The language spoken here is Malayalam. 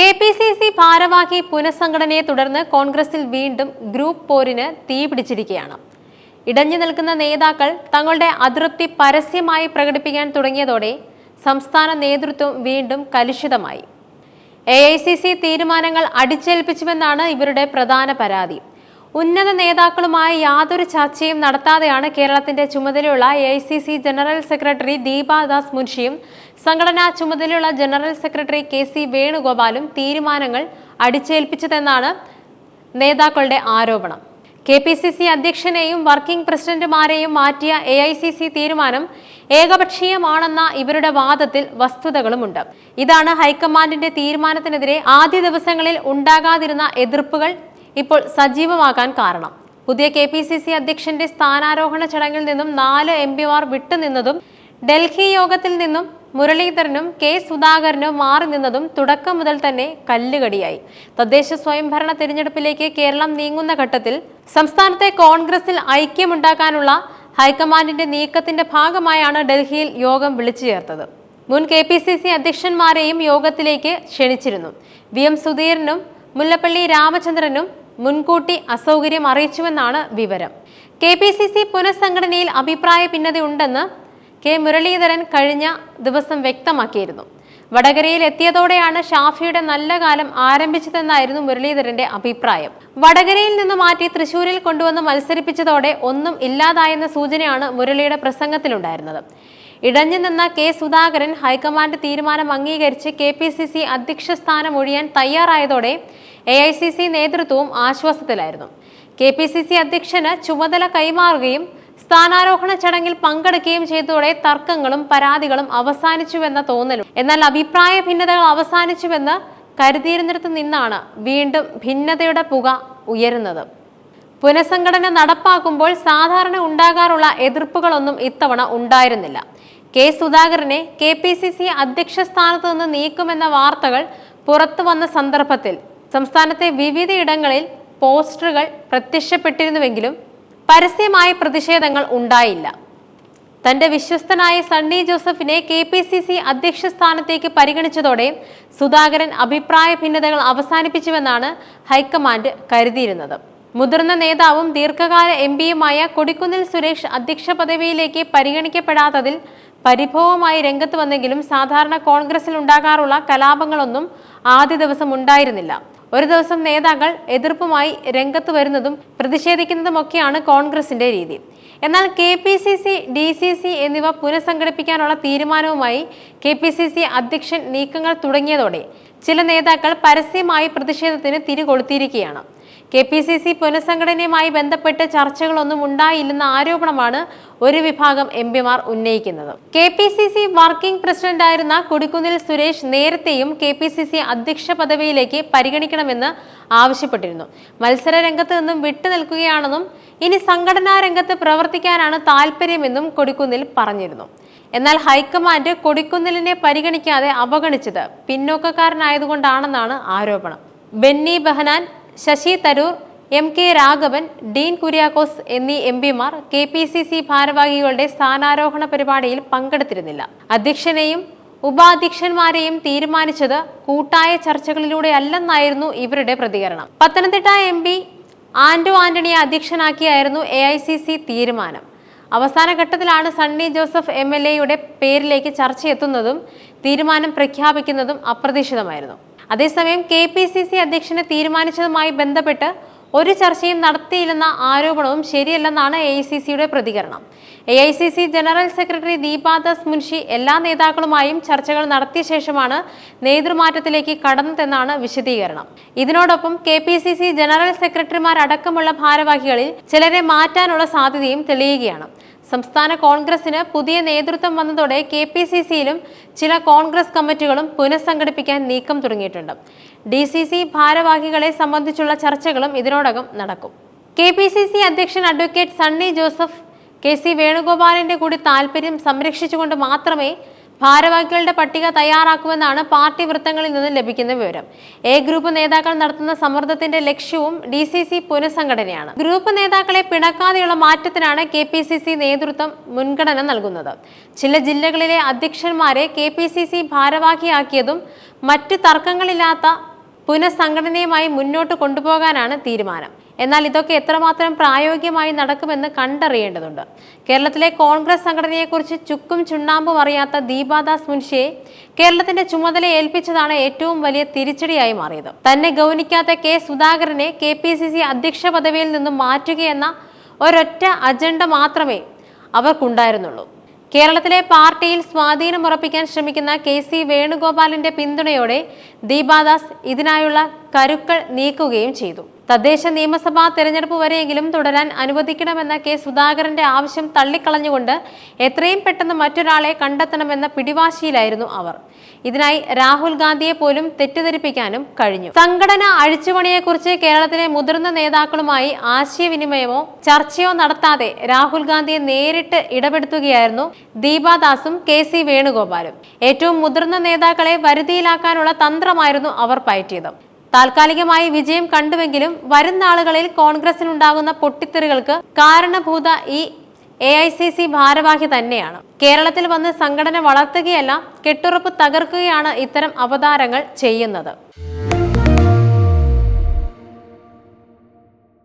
കെ പി സി സി ഭാരവാഹി പുനഃസംഘടനയെ തുടർന്ന് കോൺഗ്രസിൽ വീണ്ടും ഗ്രൂപ്പ് പോരിന് തീപിടിച്ചിരിക്കുകയാണ് ഇടഞ്ഞു നിൽക്കുന്ന നേതാക്കൾ തങ്ങളുടെ അതൃപ്തി പരസ്യമായി പ്രകടിപ്പിക്കാൻ തുടങ്ങിയതോടെ സംസ്ഥാന നേതൃത്വം വീണ്ടും കലുഷിതമായി. എ ഐ സി സി തീരുമാനങ്ങൾ അടിച്ചേൽപ്പിച്ചുവെന്നാണ് ഇവരുടെ പ്രധാന പരാതി. ഉന്നത നേതാക്കളുമായി യാതൊരു ചർച്ചയും നടത്താതെയാണ് കേരളത്തിന്റെ ചുമതലയുള്ള A I C C general secretary Deepa Das മുൻഷിയും സംഘടനാ ചുമതലയുള്ള ജനറൽ സെക്രട്ടറി കെ സി വേണുഗോപാലും തീരുമാനങ്ങൾ അടിച്ചേൽപ്പിച്ചതെന്നാണ് നേതാക്കളുടെ ആരോപണം. കെ പി സി സി അധ്യക്ഷനെയും വർക്കിംഗ് പ്രസിഡന്റുമാരെയും മാറ്റിയ എ ഐ സി സി തീരുമാനം ഏകപക്ഷീയമാണെന്ന ഇവരുടെ വാദത്തിൽ വസ്തുതകളുമുണ്ട്. ഇതാണ് ഹൈക്കമാൻഡിന്റെ തീരുമാനത്തിനെതിരെ ആദ്യ ദിവസങ്ങളിൽ ഉണ്ടാകാതിരുന്ന എതിർപ്പുകൾ ഇപ്പോൾ സജീവമാകാൻ കാരണം. പുതിയ കെ പി സി സി അധ്യക്ഷന്റെ സ്ഥാനാരോഹണ ചടങ്ങിൽ നിന്നും നാല് എം പിമാർ വിട്ടുനിന്നതും ഡൽഹി യോഗത്തിൽ നിന്നും മുരളീധരനും കെ സുധാകരനും മാറി നിന്നതും തുടക്കം മുതൽ തന്നെ കല്ലുകടിയായി. തദ്ദേശ സ്വയംഭരണ തിരഞ്ഞെടുപ്പിലേക്ക് കേരളം നീങ്ങുന്ന ഘട്ടത്തിൽ സംസ്ഥാനത്തെ കോൺഗ്രസിൽ ഐക്യമുണ്ടാക്കാനുള്ള ഹൈക്കമാൻഡിന്റെ നീക്കത്തിന്റെ ഭാഗമായാണ് ഡൽഹിയിൽ യോഗം വിളിച്ചു ചേർത്തത്. മുൻ കെ പി സി സി അധ്യക്ഷന്മാരെയും യോഗത്തിലേക്ക് ക്ഷണിച്ചിരുന്നു. വി എം സുധീരനും മുല്ലപ്പള്ളി രാമചന്ദ്രനും മുൻകൂട്ടി അസൗകര്യം അറിയിച്ചുവെന്നാണ് വിവരം. കെ പി സി സി പുനഃസംഘടനയിൽ അഭിപ്രായ ഭിന്നതയുണ്ടെന്ന് കെ മുരളീധരൻ കഴിഞ്ഞ ദിവസം വ്യക്തമാക്കിയിരുന്നു. വടകരയിൽ എത്തിയതോടെയാണ് ഷാഫിയുടെ നല്ല കാലം ആരംഭിച്ചതെന്നായിരുന്നു മുരളീധരന്റെ അഭിപ്രായം. വടകരയിൽ നിന്ന് മാറ്റി തൃശൂരിൽ കൊണ്ടുവന്ന് മത്സരിപ്പിച്ചതോടെ ഒന്നും ഇല്ലാതായെന്ന സൂചനയാണ് മുരളിയുടെ പ്രസംഗത്തിലുണ്ടായിരുന്നത്. ഇടഞ്ഞു നിന്ന കെ സുധാകരൻ ഹൈക്കമാൻഡ് തീരുമാനം അംഗീകരിച്ച് കെ പി സി സി അധ്യക്ഷ സ്ഥാനം ഒഴിയാൻ തയ്യാറായതോടെ എ ഐ സി സി നേതൃത്വവും ആശ്വാസത്തിലായിരുന്നു. കെ പി സി സി അധ്യക്ഷന് ചുമതല കൈമാറുകയും സ്ഥാനാരോഹണ ചടങ്ങിൽ പങ്കെടുക്കുകയും ചെയ്തതോടെ തർക്കങ്ങളും പരാതികളും അവസാനിച്ചുവെന്ന തോന്നലും എന്നാൽ അഭിപ്രായ ഭിന്നതകൾ അവസാനിച്ചുവെന്ന് കരുതിയിരുന്നിടത്ത് നിന്നാണ് വീണ്ടും ഭിന്നതയുടെ പുക ഉയരുന്നത്. പുനഃസംഘടന നടപ്പാക്കുമ്പോൾ സാധാരണ ഉണ്ടാകാറുള്ള എതിർപ്പുകളൊന്നും ഇത്തവണ ഉണ്ടായിരുന്നില്ല. കെ സുധാകരനെ കെ പി സി സി അധ്യക്ഷ സ്ഥാനത്ത് നിന്ന് നീക്കുമെന്ന വാർത്തകൾ പുറത്തു വന്ന സന്ദർഭത്തിൽ സംസ്ഥാനത്തെ വിവിധയിടങ്ങളിൽ പോസ്റ്ററുകൾ പ്രത്യക്ഷപ്പെട്ടിരുന്നുവെങ്കിലും പരസ്യമായ പ്രതിഷേധങ്ങൾ ഉണ്ടായില്ല. തന്റെ വിശ്വസ്തനായ സണ്ണി ജോസഫിനെ കെ പി സി സി അധ്യക്ഷ സ്ഥാനത്തേക്ക് പരിഗണിച്ചതോടെ സുധാകരൻ അഭിപ്രായ ഭിന്നതകൾ അവസാനിപ്പിച്ചുവെന്നാണ് ഹൈക്കമാൻഡ് കരുതിയിരുന്നത്. മുതിർന്ന നേതാവും ദീർഘകാല എം പിയുമായ കൊടിക്കുന്നിൽ സുരേഷ് അധ്യക്ഷ പദവിയിലേക്ക് പരിഗണിക്കപ്പെടാത്തതിൽ പരിഭവമായി രംഗത്ത് വന്നെങ്കിലും സാധാരണ കോൺഗ്രസിൽ ഉണ്ടാകാറുള്ള കലാപങ്ങളൊന്നും ആദ്യ ദിവസം ഉണ്ടായിരുന്നില്ല. ഒരു ദിവസം നേതാക്കൾ എതിർപ്പുമായി രംഗത്ത് വരുന്നതും പ്രതിഷേധിക്കുന്നതുമൊക്കെയാണ് കോൺഗ്രസിന്റെ രീതി. എന്നാൽ K P C C D C C എന്നിവ പുനഃസംഘടിപ്പിക്കാനുള്ള തീരുമാനവുമായി കെ പി സി സി അധ്യക്ഷൻ നീക്കങ്ങൾ തുടങ്ങിയതോടെ ചില നേതാക്കൾ പരസ്യമായി പ്രതിഷേധത്തിന് തിരികൊളുത്തിയിരിക്കുകയാണ്. കെ പി സി സി പുനഃസംഘടനയുമായി ബന്ധപ്പെട്ട് ചർച്ചകളൊന്നും ഉണ്ടായില്ലെന്ന ആരോപണമാണ് ഒരു വിഭാഗം എം പിമാർ ഉന്നയിക്കുന്നത്. K P C C working പ്രസിഡന്റായിരുന്ന കൊടിക്കുന്നിൽ സുരേഷ് നേരത്തെയും കെ പി സി സി അധ്യക്ഷ പദവിയിലേക്ക് പരിഗണിക്കണമെന്ന് ആവശ്യപ്പെട്ടിരുന്നു. മത്സര രംഗത്ത് നിന്നും വിട്ടുനിൽക്കുകയാണെന്നും ഇനി സംഘടനാ രംഗത്ത് പ്രവർത്തിക്കാനാണ് താല്പര്യമെന്നും കൊടിക്കുന്നിൽ പറഞ്ഞിരുന്നു. എന്നാൽ ഹൈക്കമാൻഡ് കൊടിക്കുന്നിലിനെ പരിഗണിക്കാതെ അവഗണിച്ചത് പിന്നോക്കക്കാരനായതുകൊണ്ടാണെന്നാണ് ആരോപണം. ബെന്നി ബെഹനാൻ ശശി തരൂർ എം കെ രാഘവൻ ഡീൻ കുര്യാക്കോസ് എന്നീ എം പിമാർ കെ പി സി സി ഭാരവാഹികളുടെ സ്ഥാനാരോഹണ പരിപാടിയിൽ പങ്കെടുത്തിരുന്നില്ല. അധ്യക്ഷനെയും ഉപാധ്യക്ഷന്മാരെയും തീരുമാനിച്ചത് കൂട്ടായ ചർച്ചകളിലൂടെ അല്ലെന്നായിരുന്നു ഇവരുടെ പ്രതികരണം. പത്തനംതിട്ട എം പി ആന്റോ ആന്റണിയെ അധ്യക്ഷനാക്കിയായിരുന്നു എ ഐ സി സി തീരുമാനം. അവസാന ഘട്ടത്തിലാണ് സണ്ണി ജോസഫ് എം എൽ എയുടെ പേരിലേക്ക് ചർച്ചയെത്തുന്നതും തീരുമാനം പ്രഖ്യാപിക്കുന്നതും അപ്രതീക്ഷിതമായിരുന്നു. അതേസമയം കെ പി സി സി അധ്യക്ഷനെ തീരുമാനിച്ചതുമായി ബന്ധപ്പെട്ട് ഒരു ചർച്ചയും നടത്തിയില്ലെന്ന ആരോപണവും ശരിയല്ലെന്നാണ് എ ഐ സി സിയുടെ പ്രതികരണം. A I C C general secretary Deepadas Munshi എല്ലാ നേതാക്കളുമായും ചർച്ചകൾ നടത്തിയ ശേഷമാണ് നേതൃമാറ്റത്തിലേക്ക് കടന്നതെന്നാണ് വിശദീകരണം. ഇതിനോടൊപ്പം K P C C general സെക്രട്ടറിമാരടക്കമുള്ള ഭാരവാഹികളിൽ ചിലരെ മാറ്റാനുള്ള സാധ്യതയും തെളിയുകയാണ്. സംസ്ഥാന കോൺഗ്രസിന് പുതിയ നേതൃത്വം വന്നതോടെ കെ പി സി സിയിലും ചില കോൺഗ്രസ് കമ്മിറ്റികളും പുനഃസംഘടിപ്പിക്കാൻ നീക്കം തുടങ്ങിയിട്ടുണ്ട്. ഡി സി സി ഭാരവാഹികളെ സംബന്ധിച്ചുള്ള ചർച്ചകളും ഇതിനോടകം നടക്കും. കെ പി സി സി അധ്യക്ഷൻ advocate Sunny Joseph K C വേണുഗോപാലിന്റെ കൂടി താല്പര്യം സംരക്ഷിച്ചുകൊണ്ട് മാത്രമേ ഭാരവാഹികളുടെ പട്ടിക തയ്യാറാക്കുമെന്നാണ് പാർട്ടി വൃത്തങ്ങളിൽ നിന്ന് ലഭിക്കുന്ന വിവരം. എ ഗ്രൂപ്പ് നേതാക്കൾ നടത്തുന്ന സമ്മർദ്ദത്തിന്റെ ലക്ഷ്യവും ഡി സി സി പുനഃസംഘടനയാണ്. ഗ്രൂപ്പ് നേതാക്കളെ പിണക്കാതെയുള്ള മാറ്റത്തിനാണ് കെ പി സി സി നേതൃത്വം മുൻഗണന നൽകുന്നത്. ചില ജില്ലകളിലെ അധ്യക്ഷന്മാരെ കെ പി സി സി ഭാരവാഹിയാക്കിയതും മറ്റ് തർക്കങ്ങളില്ലാത്ത പുനഃസംഘടനയുമായി മുന്നോട്ട് കൊണ്ടുപോകാനാണ് തീരുമാനം. എന്നാൽ ഇതൊക്കെ എത്രമാത്രം പ്രായോഗികമായി നടക്കുമെന്ന് കണ്ടറിയേണ്ടതുണ്ട്. കേരളത്തിലെ കോൺഗ്രസ് സംഘടനയെക്കുറിച്ച് ചുക്കും ചുണ്ണാമ്പും അറിയാത്ത ദീപാദാസ് മുൻഷിയെ കേരളത്തിന്റെ ചുമതല ഏൽപ്പിച്ചതാണ് ഏറ്റവും വലിയ തിരിച്ചടിയായി മാറിയത്. തന്നെ ഗൗനിക്കാത്ത കെ സുധാകരനെ കെ പി സി സി അധ്യക്ഷ പദവിയിൽ നിന്നും മാറ്റുകയെന്ന ഒരൊറ്റ അജണ്ട മാത്രമേ അവർക്കുണ്ടായിരുന്നുള്ളൂ. കേരളത്തിലെ പാർട്ടിയിൽ സ്വാധീനം ഉറപ്പിക്കാൻ ശ്രമിക്കുന്ന കെ സി വേണുഗോപാലിന്റെ പിന്തുണയോടെ ദീപാദാസ് ഇതിനായുള്ള കരുക്കൾ നീക്കുകയും ചെയ്തു. തദ്ദേശ നിയമസഭാ തെരഞ്ഞെടുപ്പ് വരെയെങ്കിലും തുടരാൻ അനുവദിക്കണമെന്ന കെ സുധാകരന്റെ ആവശ്യം തള്ളിക്കളഞ്ഞുകൊണ്ട് എത്രയും പെട്ടെന്ന് മറ്റൊരാളെ കണ്ടെത്തണമെന്ന പിടിവാശിയിലായിരുന്നു അവർ. ഇതിനായി രാഹുൽ ഗാന്ധിയെ പോലും തെറ്റിദ്ധരിപ്പിക്കാനും കഴിഞ്ഞു. സംഘടന അഴിച്ചുപണിയെക്കുറിച്ച് കേരളത്തിലെ മുതിർന്ന നേതാക്കളുമായി ആശയവിനിമയമോ ചർച്ചയോ നടത്താതെ രാഹുൽ ഗാന്ധിയെ നേരിട്ട് ഇടപെടുത്തുകയായിരുന്നു ദീപാദാസും കെ സി വേണുഗോപാലും. ഏറ്റവും മുതിർന്ന നേതാക്കളെ വരുതിയിലാക്കാനുള്ള തന്ത്രമായിരുന്നു അവർ പയറ്റിയത്. താൽക്കാലികമായി വിജയം കണ്ടുവെങ്കിലും വരും നാളുകളിൽ കോൺഗ്രസിനുണ്ടാകുന്ന പൊട്ടിത്തെറികൾക്ക് കാരണഭൂത ഈ എ ഐ സി സി ഭാരവാഹി തന്നെയാണ്. കേരളത്തിൽ വന്ന് സംഘടന വളർത്തുകയല്ല കെട്ടുറപ്പ് തകർക്കുകയാണ് ഇത്തരം അവതാരങ്ങൾ ചെയ്യുന്നത്.